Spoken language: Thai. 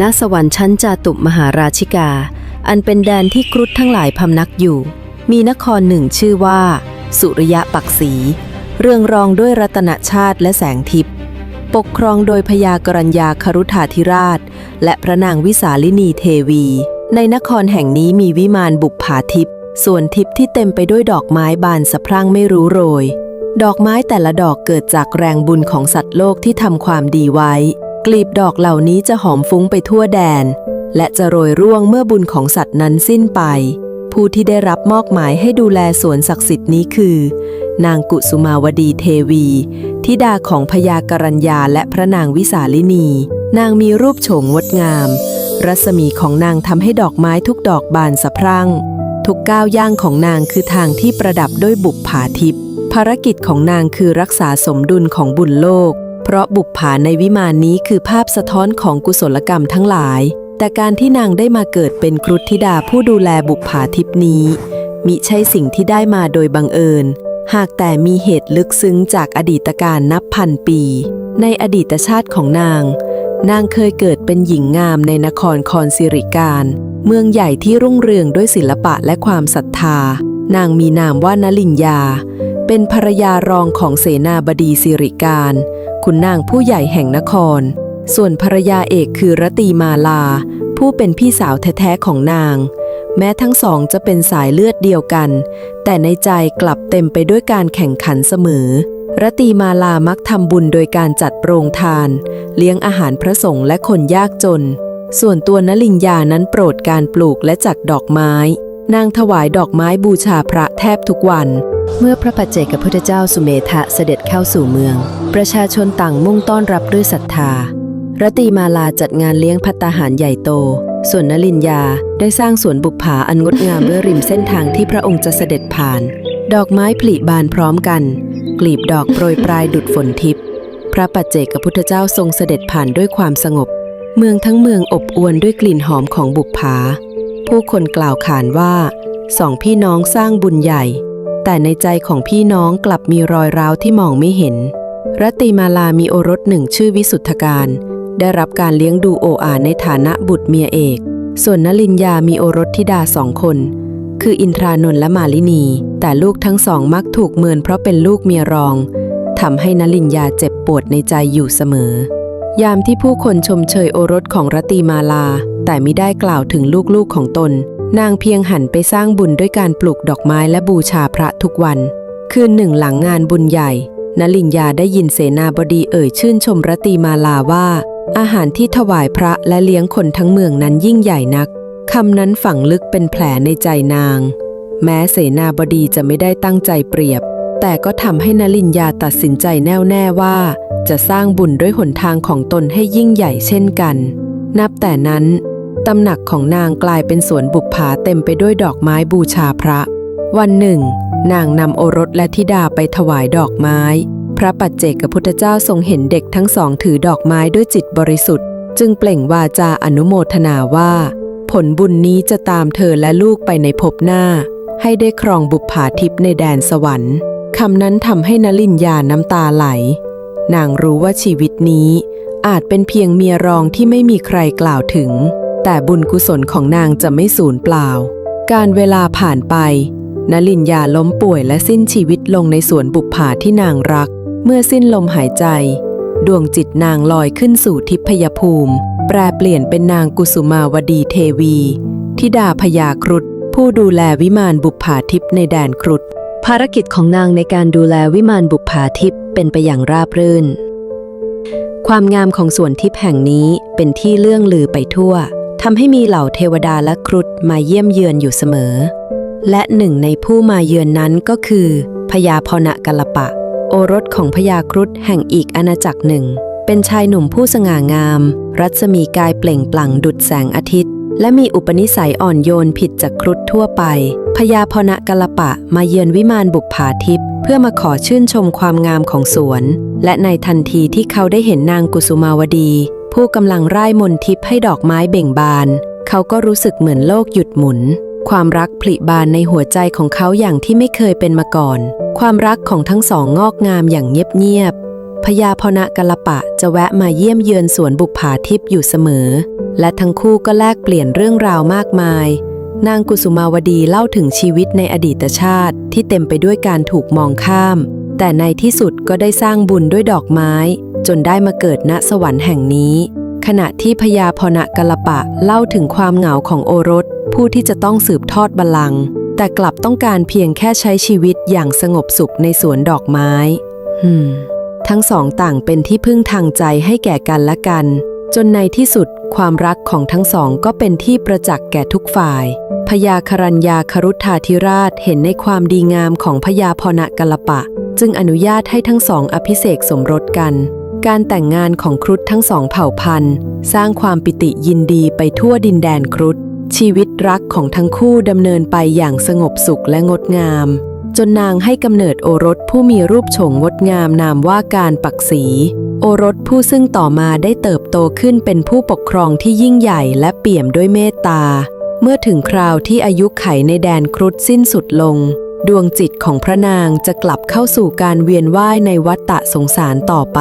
ณสวรรค์ชั้นจาตุมหาราชิกา อันเป็นแดนที่ครุฑทั้งหลายพำนักอยู่ มีนครหนึ่งชื่อว่า สุริยะปักษี เรืองรองด้วยรัตนชาติและแสงทิพย์ปกครองโดยพญากรัญญาครุธาธิราช และพระนางวิสาลินีเทวี ในนครแห่งนี้มีวิมานบุปผาทิพย์ส่วนทิพย์ที่เต็มไปด้วยดอกไม้บานสะพรั่งไม่รู้โรย ดอกไม้แต่ละดอกเกิดจากแรงบุญของสัตว์โลกที่ทำความดีไว้ กลีบดอกเหล่านี้จะหอมฟุ้งไปทั่วแดน และจะโรยร่วงเมื่อบุญของสัตว์นั้นสิ้นไป ผู้ที่ได้รับมอบหมายให้ดูแลสวนศักดิ์สิทธิ์นี้คือ นางกุสุมาวดีเทวี ธิดาของพญากรัญญาและพระนางวิสาลินี นางมีรูปโฉมงดงาม รัศมีของนางทำให้ดอกไม้ทุกดอกบานสะพรั่ง ทุกก้าวย่างของนางคือทางที่ประดับด้วยบุปผาทิพย์ภารกิจของนางคือรักษาสมดุลของบุญโลก เพราะบุปผาในวิมานนี้คือภาพสะท้อนของกุศลกรรมทั้งหลาย แต่การที่นางได้มาเกิดเป็นครุฑธิดาผู้ดูแลบุปผาทิพนี้มิใช่สิ่งที่ได้มาโดยบังเอิญ หากแต่มีเหตุลึกซึ้งจากอดีตการนับพันปี ในอดีตชาติของนาง นางเคยเกิดเป็นหญิงงามในนครคอนสิริการ เมืองใหญ่ที่รุ่งเรืองด้วยศิลปะและความศรัทธา นางมีนามว่านลินยา เป็นภรรยารองของเสนาบดีสิริการ คุณนางผู้ใหญ่แห่งนคร ส่วนภรรยาเอกคือรตีมาลา ผู้เป็นพี่สาวแท้ๆของนาง แม้ทั้งสองจะเป็นสายเลือดเดียวกัน แต่ในใจกลับเต็มไปด้วยการแข่งขันเสมอรตีมาลามักทำบุญโดยการจัดโปรงทาน เลี้ยงอาหารพระสงฆ์และคนยากจน ส่วนตัวนลิงยานั้นโปรดการปลูกและจัดดอกไม้ นางถวายดอกไม้บูชาพระแทบทุกวัน เมื่อพระปัจเจกพุทธเจ้าสุเมธะเสด็จเข้าสู่เมือง ประชาชนต่างมุ่งต้อนรับด้วยศรัทธารตีมาลาจัดงานเลี้ยงพัตตาหารใหญ่โต ส่วนนลินยาได้สร้างสวนบุปผาอันงดงามด้วยริมเส้นทางที่พระองค์จะเสด็จผ่าน ดอกไม้ผลิบานพร้อมกัน กลีบดอกโปรยปลายดุดฝนทิพย์พระปัจเจกพุทธเจ้าทรงเสด็จผ่านด้วยความสงบ เมืองทั้งเมืองอบอวลด้วยกลิ่นหอมของบุปผา ผู้คนกล่าวขานว่าสองพี่น้องสร้างบุญใหญ่ แต่ในใจของพี่น้องกลับมีรอยร้าวที่มองไม่เห็น รัตติมาลามีโอรสหนึ่งชื่อวิสุทธการ ได้รับการเลี้ยงดูโออาในฐานะบุตรเมียเอก ส่วนนลินยามีโอรสธิดาสองคน คืออินทรานนท์และมาลินี แต่ลูกทั้งสองมักถูกเมินเพราะเป็นลูกเมียรองทำให้นลินยาเจ็บปวดในใจอยู่เสมอ ยามที่ผู้คนชมเชยโอรสของรตีมาลา แต่มิได้กล่าวถึงลูกๆของตน นางเพียงหันไปสร้างบุญด้วยการปลูกดอกไม้และบูชาพระทุกวัน คืนหนึ่งหลังงานบุญใหญ่นลินยาได้ยินเสนาบดีเอ่ยชื่นชมรตตีมาลาว่า อาหารที่ถวายพระและเลี้ยงคนทั้งเมืองนั้นยิ่งใหญ่นักคำนั้นฝังลึกเป็นแผลในใจนาง แม้เสนาบดีจะไม่ได้ตั้งใจเปรียบ แต่ก็ทำให้นลินยาตัดสินใจแน่วแน่ว่า จะสร้างบุญด้วยหนทางของตนให้ยิ่งใหญ่เช่นกัน นับแต่นั้นตำหนักของนางกลายเป็นสวนบุปผาเต็มไปด้วยดอกไม้บูชาพระ วันหนึ่ง นางนำโอรสและธิดาไปถวายดอกไม้ พระปัจเจกพุทธเจ้าทรงเห็นเด็กทั้งสองถือดอกไม้ด้วยจิตบริสุทธิ์ จึงเปล่งวาจาอนุโมทนาว่า ผลบุญนี้จะตามเธอและลูกไปในภพหน้า ให้ได้ครองบุปผาทิพย์ในแดนสวรรค์คำนั้นทำให้นลินยาน้ำตาไหล นางรู้ว่าชีวิตนี้อาจเป็นเพียงเมียรองที่ไม่มีใครกล่าวถึง แต่บุญกุศลของนางจะไม่สูญเปล่า การเวลาผ่านไป นลินยาล้มป่วยและสิ้นชีวิตลงในสวนบุปผาที่นางรัก เมื่อสิ้นลมหายใจ ดวงจิตนางลอยขึ้นสู่ทิพยภูมิ แปลเปลี่ยนเป็นนางกุสุมาวดีเทวีธิดาพญาครุฑผู้ดูแลวิมานบุปผาทิพย์ในแดนครุฑภารกิจของนางในการดูแลวิมานบุปผาทิพย์ เป็นไปอย่างราบรื่น ความงามของสวนทิพย์แห่งนี้เป็นที่เลื่องลือไปทั่วทำให้มีเหล่าเทวดาและครุฑมาเยี่ยมเยือนอยู่เสมอ และหนึ่งในผู้มาเยือนนั้นก็คือพญาพณกลปะ โอรสของพญาครุฑแห่งอีกอาณาจักรหนึ่ง เป็นชายหนุ่มผู้สง่างาม รัศมีกายเปล่งปลั่งดุจแสงอาทิตย์ และมีอุปนิสัยอ่อนโยนผิดจากครุฑทั่วไป พญาพณกลปะมาเยือนวิมานบุปผาทิพย์เพื่อมาขอชื่นชมความงามของสวน และในทันทีที่เขาได้เห็นนางกุสุมาวดี ผู้กำลังร่ายมนทิพย์ให้ดอกไม้เบ่งบาน เขาก็รู้สึกเหมือนโลกหยุดหมุน ความรักผลิบานในหัวใจของเขาอย่างที่ไม่เคยเป็นมาก่อน ความรักของทั้งสองงอกงามอย่างเงียบๆพญาพนกลปะจะแวะมาเยี่ยมเยือนสวนบุปผาทิพย์อยู่เสมอ และทั้งคู่ก็แลกเปลี่ยนเรื่องราวมากมาย นางกุสุมาวดีเล่าถึงชีวิตในอดีตชาติที่เต็มไปด้วยการถูกมองข้าม แต่ในที่สุดก็ได้สร้างบุญด้วยดอกไม้ จนได้มาเกิดณสวรรค์แห่งนี้ ขณะที่พญาพนกลปะเล่าถึงความเหงาของโอรส ผู้ที่จะต้องสืบทอดบัลลังก์แต่กลับต้องการเพียงแค่ใช้ชีวิตอย่างสงบสุขในสวนดอกไม้ ทั้งสองต่างเป็นที่พึ่งทางใจให้แก่กันและกัน จนในที่สุดความรักของทั้งสองก็เป็นที่ประจักษ์แก่ทุกฝ่าย พญาครัญญาครุฑาธิราชเห็นในความดีงามของพญาพนกลปะ จึงอนุญาตให้ทั้งสองอภิเษกสมรสกัน การแต่งงานของครุฑทั้งสองเผ่าพันธุ์ สร้างความปิติยินดีไปทั่วดินแดนครุฑชีวิตรักของทั้งคู่ดำเนินไปอย่างสงบสุขและงดงาม จนนางให้กำเนิดโอรสผู้มีรูปโฉมงดงามนามว่าการปักษี โอรสผู้ซึ่งต่อมาได้เติบโตขึ้นเป็นผู้ปกครองที่ยิ่งใหญ่และเปี่ยมด้วยเมตตา เมื่อถึงคราวที่อายุไขในแดนครุฑสิ้นสุดลง ดวงจิตของพระนางจะกลับเข้าสู่การเวียนว่ายในวัฏฏะสงสารต่อไป